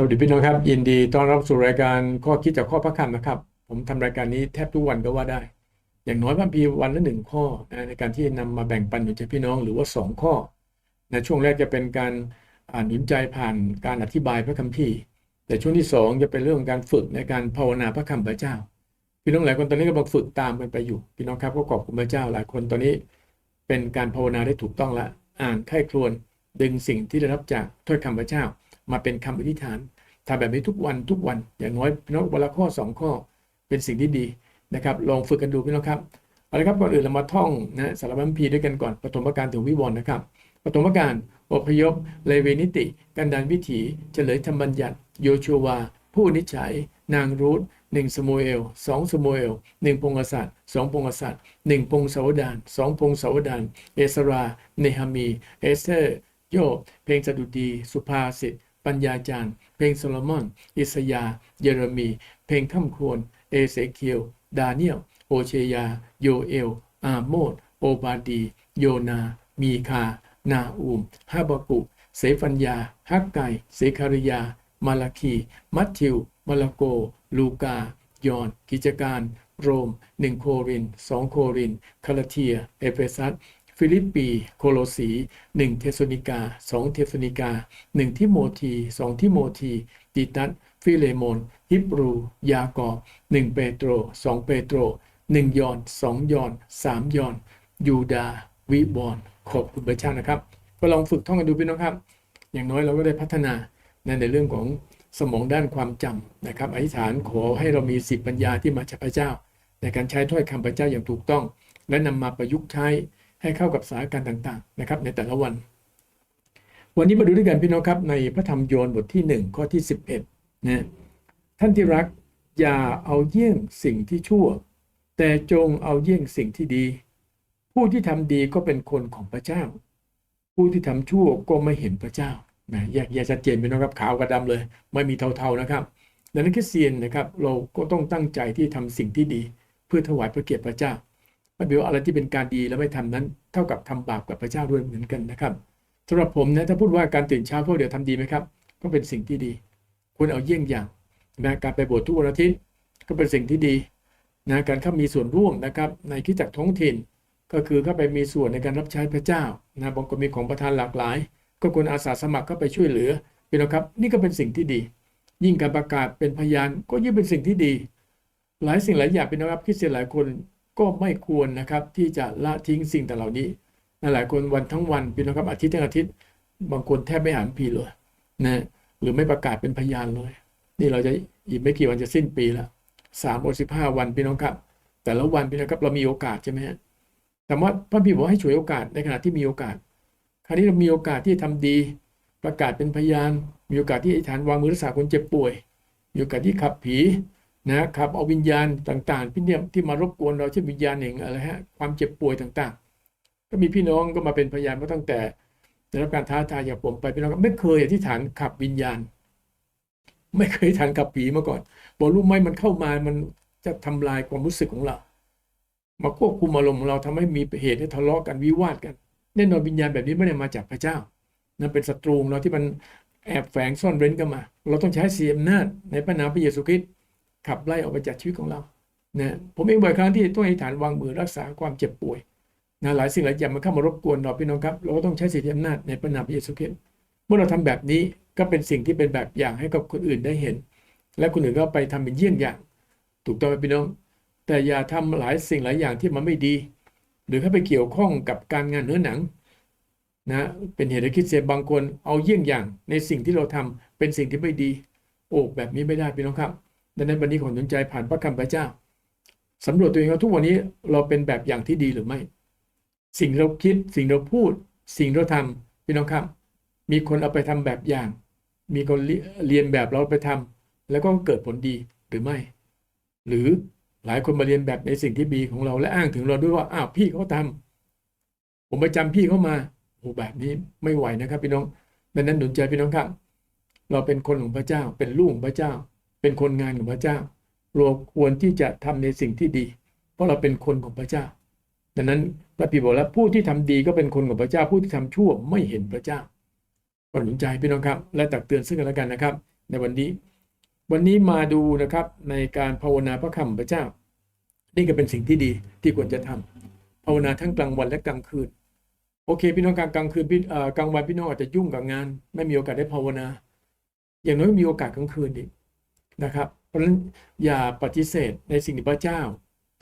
สวัสดีพี่น้องครับ ยินดีต้อนรับสู่รายการข้อคิดจากข้อพระคำนะครับ ผมทำรายการนี้แทบทุกวันก็ว่าได้ อย่างน้อยพระพีร์วันละหนึ่งข้อนะในการที่นำมาแบ่งปันหนุนใจพี่น้องหรือว่าสองข้อในช่วงแรกจะเป็นการอ่านหนุนใจผ่านการอธิบายพระคัมภีร์ แต่ช่วงที่สองจะเป็นเรื่องการฝึกในการภาวนาพระคำพระเจ้า พี่น้องหลายคนตอนนี้กำลังฝึกตามกันไปอยู่ พี่น้องครับก็ขอบคุณพระเจ้าหลายคนตอนนี้ เป็นการภาวนาได้ถูกต้องละอ่านไข้ครวนดึงสิ่งที่ได้รับจากถ้อยคำพระเจ้ามาเป็นคำอธิษฐาน ทำแบบนี้ทุกวันทุกวันอย่างน้อยพี่น้องวันละข้อสองข้อเป็นสิ่งที่ดีนะครับ ลองฝึกกันดูพี่น้องครับเอาละครับก่อนอื่นเรามาท่องนะสารบัญพีด้วยกันก่อนปฐมกาลถึงวิวรณ์นะครับปฐมกาลอพยพเลเวนิติ กันดานวิถีเฉลยธรรมบัญญัติ โยชัวา ผู้นิจฉัย นางรูธหนึ่งสมูเอลสองสมูเอลหนึ่งพงศษัตริย์สองพงศษัตริย์หนึ่งพงศาวดานสองพงศาวดาน เอสรา เนฮามี เอสเธอร์ โยเพลงสดุดี สุภาษิต ปัญญาจารย์ เพลงโซโลมอน อิสยา เยเรมี เพลงข้ามควร เอเสเคียว ดาเนียล โอเชยา โยเอล อาโมด โอบาดี โยนา มีคา นาอูมฮาบากุเสฟัญญา ฮักไกเสคาริยา มาลาคี มัทธิว มาลาโก ลูกา ยอน กิจการ โรม1โคริน2โครินคาลาเทีย เอเฟซัส ฟิลิปปี โคโลสี1เทสโซนิกา 2 เทสโซนิกา 1 ทิโมธี 2 ทิโมธีติตัสฟิเลโมนฮิบรู ยากอบ1เปโตร 2 เปโตร 1 ยอน 2 ยอน 3 ยอน ยูดา วิบอน ขอบคุณพระเจ้านะครับ ก็ลองฝึกท่องกันดูพี่น้องครับ อย่างน้อยเราก็ได้พัฒนาในในเรื่องของสมองด้านความจำนะครับอธิษฐานขอให้เรามีสิทธิปัญญาที่มาจากพระเจ้า ในการใช้ถ้อยคำพระเจ้าอย่างถูกต้อง และนำมาประยุกต์ใช้ ให้เข้ากับสถานการณ์ต่างๆนะครับในแต่ละวัน วันนี้มาดูด้วยกันพี่น้องครับในพระธรรมโยนบทที่ 1 ข้อที่ 11นะท่านที่รักอย่าเอาเยี่ยงสิ่งที่ชั่ว แต่จงเอาเยี่ยงสิ่งที่ดี ผู้ที่ทำดีก็เป็นคนของพระเจ้า ผู้ที่ทำชั่วก็ไม่เห็นพระเจ้านะแยกแยะชัดเจนพี่น้องครับขาวกับดำเลย ไม่มีเทาๆนะครับดังนั้นคริสเตียนนะครับเราก็ต้องตั้งใจที่ทำสิ่งที่ดี เพื่อถวายพระเกียรติพระเจ้า ไม่เป็นว่าอะไรที่เป็นการดีแล้วไม่ทำนั้น เท่ากับทำบาปกับพระเจ้าด้วยเหมือนกันนะครับสำหรับผมนะถ้าพูดว่าการตื่นเช้าเพวกเดี๋ยวทำดีไหมครับ ก็เป็นสิ่งที่ดีควรเอาเยี่ยงอย่างนะการไปโบสถ์ทุกวันอาทิตย์ก็เป็นสิ่งที่ดีนะการเข้ามีส่วนร่วมนะครับในคิดจักท้องถิ่น ก็คือเข้าไปมีส่วนในการรับใช้พระเจ้านะบางคนมีของประทานหลากหลาย ก็ควรอาสาสมัครเข้าไปช่วยเหลือพี่น้องครับ นี่ก็เป็นสิ่งที่ดี ยิ่งการประกาศเป็นพยานก็ยิ่งเป็นสิ่งที่ดี หลายสิ่งหลายอย่างเป็นนะครับคริสเตียหลายคน ก็ไม่ควรนะครับที่จะละทิ้งสิ่งแต่เหล่านี้หลายคนวันทั้งวันพี่น้องครับอาทิตย์ทั้งอาทิตย์ บางคนแทบไม่อ่านพีเลยนะหรือไม่ประกาศเป็นพยานเลย นี่เราจะอีกไม่กี่วันจะสิ้นปีล้วสามสิบห้าวันพี่น้องครับ แต่ละวันพี่น้องครับเรามีโอกาสใช่ไหมฮะแต่ว่าพระพี่บอกให้ฉวยโอกาสในขณะที่มีโอกาส คราวนี้เรามีโอกาสที่ทำดี ประกาศเป็นพยาน มีโอกาสที่อธิษฐานวางมือรักษาคนเจ็บป่วย มีโอกาสที่ขับผี นะขับเอาวิญญาณต่างๆพี่เนี่ยที่มารบกวนเราเช่นวิญญาณเองอะไรฮะความเจ็บป่วยต่างๆ ก็มีพี่น้องก็มาเป็นพยานมาตั้งแต่ได้รับการท้าทายจากผมไปพี่น้องก็ไม่เคยอธิษฐานขับวิญญาณ ไม่เคยทานขับผีมาก่อนบอกรู้ไหมมันเข้ามามันจะทำลายความรู้สึกของเรา มาควบคุมอารมณ์ของเราทำให้มีเหตุให้ทะเลาะกันวิวาทกันแน่นอนวิญญาณแบบนี้ไม่ได้มาจากพระเจ้านั่นเป็นศัตรูเราที่มันแอบแฝงซ่อนเร้นกันมา เราต้องใช้เสียอำนาจในพระนามพระเยซูคริสต์ ขับไล่ออกไปจากชีวิตของเรานะผมเองบ่อยครั้งที่ต้องอธิษฐานวางมือรักษาความเจ็บป่วยนะหลายสิ่งหลายอย่างมันเข้ามารบกวนเราพี่น้องครับ เราก็ต้องใช้สิทธิอำนาจในพระนามพระเยซูคริสต์เมื่อเราทำแบบนี้ก็เป็นสิ่งที่เป็นแบบอย่างให้กับคนอื่นได้เห็น และคนอื่นก็ไปทำเป็นเยี่ยงอย่าง ถูกต้องไหมพี่น้อง แต่อย่าทำหลายสิ่งหลายอย่างที่มันไม่ดี หรือเข้าไปเกี่ยวข้องกับการงานเนื้อหนังนะเป็นเหตุให้คริดเสียบางคนเอาเยี่ยงอย่างในสิ่งที่เราทำเป็นสิ่งที่ไม่ดี โอ้แบบนี้ไม่ได้พี่น้องครับ ดังนั้นวันนี้ของสนใจผ่านพระคำพระเจ้าสำรวจตัวเองว่าทุกวันนี้เราเป็นแบบอย่างที่ดีหรือไม่ สิ่งเราคิดสิ่งเราพูด สิ่งเราทำพี่น้องครับ มีคนเอาไปทำแบบอย่าง มีคนเรียนแบบเราไปทำแล้วก็เกิดผลดีหรือไม่ หรือหลายคนมาเรียนแบบในสิ่งที่ดีของเราและอ้างถึงเราด้วยว่าอ้าวพี่เขาทำผมไปจำพี่เขามาโอ้แบบนี้ไม่ไหวนะครับ พี่น้องดังนั้นหนุนใจพี่น้องครับ เราเป็นคนของพระเจ้าเป็นลูกของพระเจ้า เป็นคนงานของพระเจ้า เราควรที่จะทำในสิ่งที่ดี เพราะเราเป็นคนของพระเจ้า ดังนั้นพระพีบอกแล้วผู้ที่ทำดีก็เป็นคนของพระเจ้า ผู้ที่ทำชั่วไม่เห็นพระเจ้าก็หนุนใจพี่น้องครับ และตักเตือนซึ่งกันและกันนะครับ ในวันนี้ วันนี้มาดูนะครับในการภาวนาพระคำพระเจ้า นี่ก็เป็นสิ่งที่ดีที่ควรจะทำภาวนาทั้งกลางวันและกลางคืนโอเคพี่น้องกลางกลางคืนพี่เอ่อกลางวันพี่น้องอาจจะยุ่งกับงาน ไม่มีโอกาสได้ภาวนา อย่างน้อยมีโอกาสกลางคืนอี นะครับ เพราะฉะนั้นอย่าปฏิเสธในสิ่งที่พระเจ้า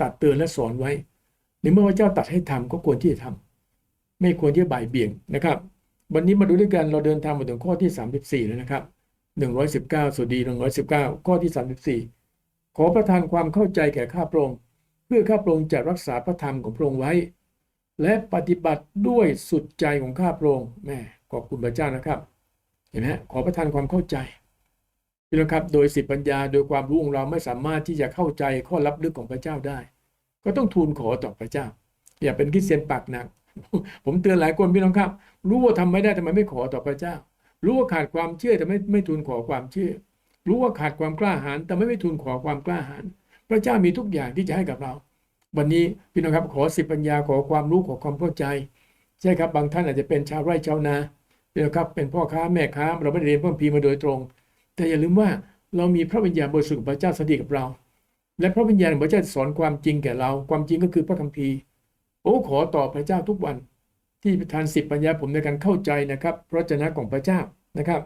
ตัดเตือนและสอนไว้ ในเมื่อพระเจ้าตัดให้ทำก็ควรที่จะทำไม่ควรที่จะบ่ายเบี่ยงนะครับ วันนี้มาดูด้วยกันเราเดินทางมาถึงข้อที่ 34 แล้วนะครับ 119สุดี 119 ข้อที่ 34 ขอประทานความเข้าใจแก่ข้าพระองค์เพื่อข้าพระองค์จะรักษาพระธรรมของพระองค์ไว้ และปฏิบัติด้วยสุดใจของข้าพระองค์แม่ขอบคุณพระเจ้านะครับ เห็นไหมขอประทานความเข้าใจ พี่น้องครับ โดยสิปัญญาโดยความรู้ของเราไม่สามารถที่จะเข้าใจข้อลับลึกของพระเจ้าได้ ก็ต้องทูลขอต่อพระเจ้า อย่าเป็นคริสเตียนปากหนัก ผมเตือนหลายคนพี่น้องครับ รู้ว่าทำไม่ได้ทำไมไม่ขอต่อพระเจ้า รู้ว่าขาดความเชื่อแต่ไม่ไม่ทูลขอความเชื่อ รู้ว่าขาดความกล้าหาญแต่ไม่ไม่ทูลขอความกล้าหาญพระเจ้ามีทุกอย่างที่จะให้กับเรา วันนี้พี่น้องครับขอสิปัญญาขอความรู้ขอความเข้าใจใช่ครับบางท่านอาจจะเป็นชาวไร่ชาวนาพี่น้องครับเป็นพ่อค้าแม่ค้าเราไม่ได้เรียนพระคัมภีร์มาโดยตรง แต่อย่าลืมว่าเรามีพระวิญญาณบริสุทธิ์ของพระเจ้าสถิตกับเรา และพระวิญญาณของพระเจ้าสอนความจริงแก่เรา ความจริงก็คือพระคัมภีร์ โอ้ขอต่อพระเจ้าทุกวัน ที่ประทานสิบปัญญาผมในการเข้าใจนะครับ พระเจนะของพระเจ้านะครับ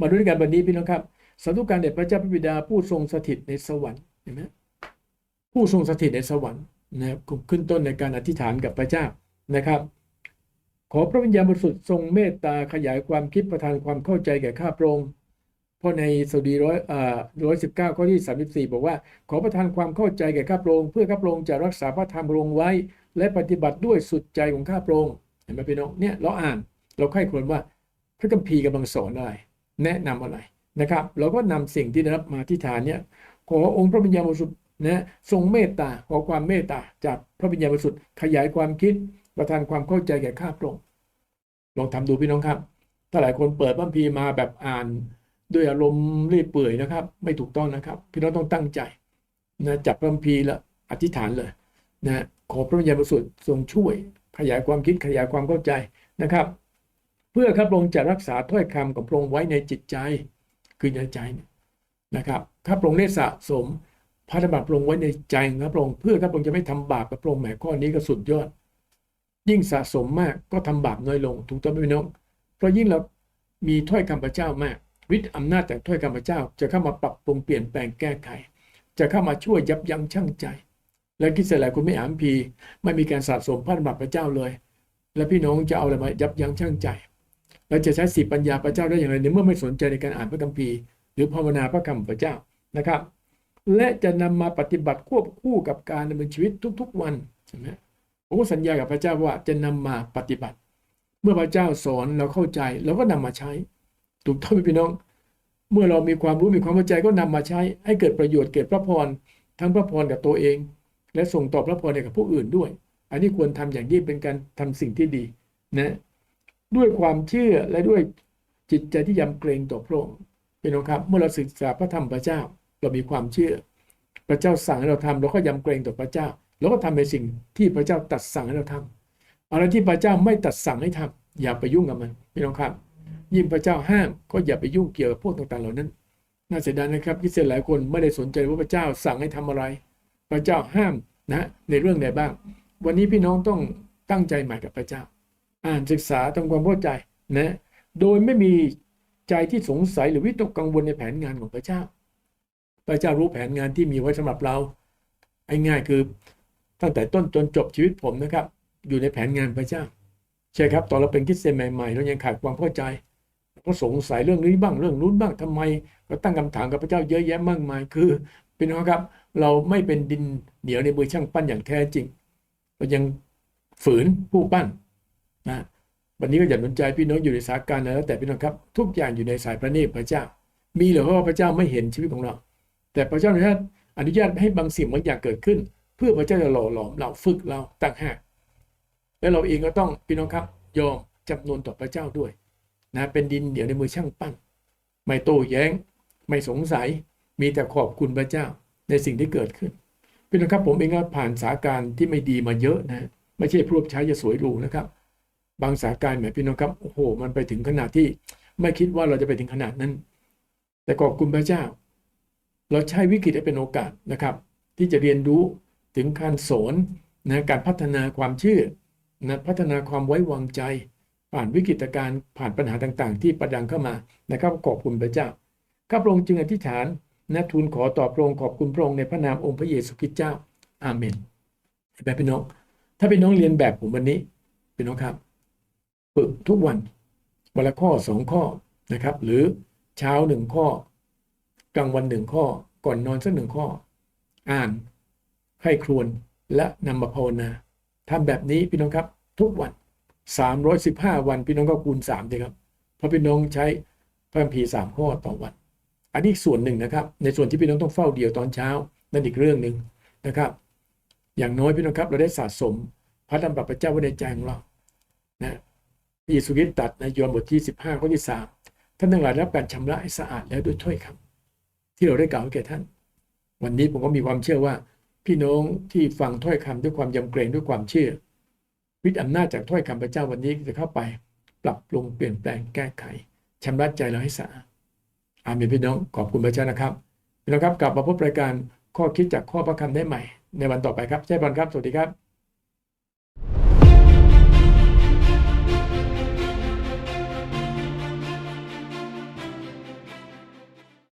มาดูด้วยกันวันนี้พี่น้องครับสาธุการแด่พระเจ้าพระบิดาผู้ทรงสถิตในสวรรค์เห็นไหมผู้ทรงสถิตในสวรรค์นะครับขึ้นต้นในการอธิษฐานกับพระเจ้านะครับ ขอพระวิญญาณบริสุทธิ์ทรงเมตตาขยายความคิดประทานความเข้าใจแก่ข้าพระองค์ เพราะในสดีร้อยอ่าร้อยสิบเก้าข้อที่สามสิบสี่บอกว่า ขอประทานความเข้าใจแก่ข้าพระองค์เพื่อข้าพระองค์จะรักษาพระธรรมพระองค์ไว้ และปฏิบัติด้วยสุดใจของข้าพระองค์เห็นไหมพี่น้องเนี่ยเราอ่านเราใคร่ควญว่าพระคัมภีร์กำลังสอนอะไร แนะนำอะไรนะครับ เราก็นำสิ่งที่ได้รับมาที่ฐานเนี่ยขอองค์พระวิญญาณบริสุทธิ์นะทรงเมตตาขอความเมตตาจากพระวิญญาณบริสุทธิ์ขยายความคิดประทานความเข้าใจแก่ข้าพระองค์ลองทำดูพี่น้องครับ ถ้าหลายคนเปิดพระคัมภีร์มาแบบอ่าน ด้วยอารมณ์เรื่อยเปื่อยนะครับ ไม่ถูกต้องนะครับ พี่น้องต้องตั้งใจนะจับพระคัมภีร์ล้วอธิษฐานเลยนะขอพระวิญญาณบริสุทธิ์ทรงช่วย ขยายความคิดขยายความเข้าใจนะครับ เพื่อข้าพระองค์จะรักษาถ้อยคำของพระองค์ไว้ในจิตใจคือในใจนะครับข้าพระองค์ได้สะสมพระธรรมพระองค์ไว้ในใจของข้าพระองค์เพื่อข้าพระองค์จะไม่ทำบาปกับพระองค์แหมข้อนี้ก็สุดยอด ยิ่งสะสมมากก็ทำบาปน้อยลง ถูกต้องไหมพี่น้องเพราะยิ่งเรามีถ้อยคำพระเจ้ามาก ฤทธิ์อำนาจแต่ถ้อยคำพระเจ้าจะเข้ามาปรับปรุงเปลี่ยนแปลงแก้ไข จะเข้ามาช่วยยับยั้งชั่งใจ และคิดเสียหลายคนไม่อ่านพีไม่มีการสะสมพระธรรมพระเจ้าเลย แล้วพี่น้องจะเอาอะไรมายับยั้งชั่งใจเราจะใช้สีปัญญาพระเจ้าได้อย่างไรในเมื่อไม่สนใจในการอ่านพระคัมภีร์ หรือภาวนาพระคำพระเจ้านะครับ และจะนำมาปฏิบัติควบคู่กับการดำเนินชีวิตทุก ๆ วันใช่ไหมผมก็สัญญากับพระเจ้าว่าจะนำมาปฏิบัติ เมื่อพระเจ้าสอนเราเข้าใจเราก็นำมาใช้ ถูกต้องไหมพี่น้อง เมื่อเรามีความรู้มีความเข้าใจก็นำมาใช้ให้เกิดประโยชน์เกิดพระพรทั้งพระพรกับตัวเอง และส่งต่อพระพรให้กับผู้อื่นด้วย อันนี้ควรทำอย่างยิ่งเป็นการทำสิ่งที่ดีนะด้วยความเชื่อและด้วยจิตใจที่ยำเกรงต่อพระองค์พี่น้องครับ เมื่อเราศึกษาพระธรรมพระเจ้า เรามีความเชื่อ พระเจ้าสั่งให้เราทำเราก็ยำเกรงต่อพระเจ้าเราก็ทำในสิ่งที่พระเจ้าตัดสั่งให้เราทำอะไรที่พระเจ้าไม่ตัดสั่งให้ทำอย่าไปยุ่งกับมันพี่น้องครับ ยิ่งพระเจ้าห้ามก็อย่าไปยุ่งเกี่ยวกับพวกต่างๆเหล่านั้น น่าเสียดายนะครับคริสเตียนหลายคนไม่ได้สนใจว่าพระเจ้าสั่งให้ทำอะไร พระเจ้าห้ามนะในเรื่องใดบ้าง วันนี้พี่น้องต้องตั้งใจใหม่กับพระเจ้า อ่านศึกษาทำความเข้าใจนะโดยไม่มีใจที่สงสัยหรือวิตกกังวลในแผนงานของพระเจ้า พระเจ้ารู้แผนงานที่มีไว้สำหรับเราไอ้ง่ายคือตั้งแต่ต้นจนจบชีวิตผมนะครับ อยู่ในแผนงานพระเจ้าใช่ครับตอนเราเป็นคริสเตียนใหม่ๆเรายังขาดความเข้าใจ ก็สงสัยเรื่องนี้บ้างเรื่องนู้นบ้างทำไม ก็ตั้งคำถามกับพระเจ้าเยอะแยะมากมายคือเป็นน้องครับ เราไม่เป็นดินเหนียวในมือช่างปั้นอย่างแท้จริง เรายังฝืนผู้ปั้นนะวันนี้ก็อย่าสนใจพี่น้องอยู่ในสาการนะแล้วแต่พี่น้องครับ ทุกอย่างอยู่ในสายพระเนตรพระเจ้า มีหรือเพราะว่าพระเจ้าไม่เห็นชีวิตของเรา แต่พระเจ้าอนุญาตอนุญาตให้บางสิ่งบางอย่างเกิดขึ้น เพื่อพระเจ้าจะหล่อหลอมเราฝึกเราต่างหากและเราเองก็ต้องพี่น้องครับ ยอมจำนวนต่อพระเจ้าด้วย นะเป็นดินเดี๋ยวในมือช่างปั้นไม่โต้แย้ง ไม่สงสัยมีแต่ขอบคุณพระเจ้าในสิ่งที่เกิดขึ้นพี่น้องครับผมเองก็ผ่านสาการที่ไม่ดีมาเยอะนะไม่ใช่พรวบใช้จะสวยหรูนะครับ บางสาการแหมพี่น้องครับโอ้โห มันไปถึงขนาดที่ไม่คิดว่าเราจะไปถึงขนาดนั้น แต่ขอบคุณพระเจ้า เราใช้วิกฤตให้เป็นโอกาสนะครับ ที่จะเรียนรู้ถึงการสอนนะการพัฒนาความเชื่อนะพัฒนาความไว้วางใจ ผ่านวิกฤตการณ์ผ่านปัญหาต่างๆ ที่ประดังเข้ามานะครับขอบคุณพระเจ้าข้าพระองค์จึงอธิษฐานนะทูลขอต่อพระองค์ขอบคุณพระองค์ในพระนามองค์พระเยซูคริสต์เจ้า อาเมนเห็นไหมพี่น้อง ถ้าพี่น้องเรียนแบบผมวันนี้พี่น้องครับฝึกทุกวันวันละข้อสองข้อนะครับ หรือเช้าหนึ่งข้อ กลางวันหนึ่งข้อ ก่อนนอนสักหนึ่งข้อ อ่านใคร่ครวญและนำมาภาวนาทำแบบนี้พี่น้องครับ ทุกวัน 315 วันพี่น้องก็คูณ3ดีครับ เพราะพี่น้องใช้พระคัมภีร์สามข้อต่อวัน อันนี้ส่วนหนึ่งนะครับ ในส่วนที่พี่น้องต้องเฝ้าเดียวตอนเช้า นั่นอีกเรื่องหนึ่งนะครับ อย่างน้อยพี่น้องครับเราได้สะสมพระดำรัสพระเจ้าไว้ในใจของเรานะพระเยซูคริสต์ตรัสในยอห์นบทที่ 15ข้อที่3ท่านทั้งหลายรับการชำระให้สะอาดแล้วด้วยถ้อยคำที่เราได้กล่าวแก่ท่าน วันนี้ผมก็มีความเชื่อว่า พี่น้องที่ฟังถ้อยคำด้วยความยำเกรงด้วยความเชื่อ วิทย์อำนาจจากถ้อยคำพระเจ้าวันนี้จะเข้าไป ปรับปรุงเปลี่ยนแปลงแก้ไขชำระใจเราให้สะอาดอาเมนพี่น้องขอบคุณพระเจ้านะครับพี่น้องครับกลับมาพบรายการข้อคิดจากข้อพระคำได้ใหม่ ในวันต่อไปครับใช่บอลครับสวัสดีครับ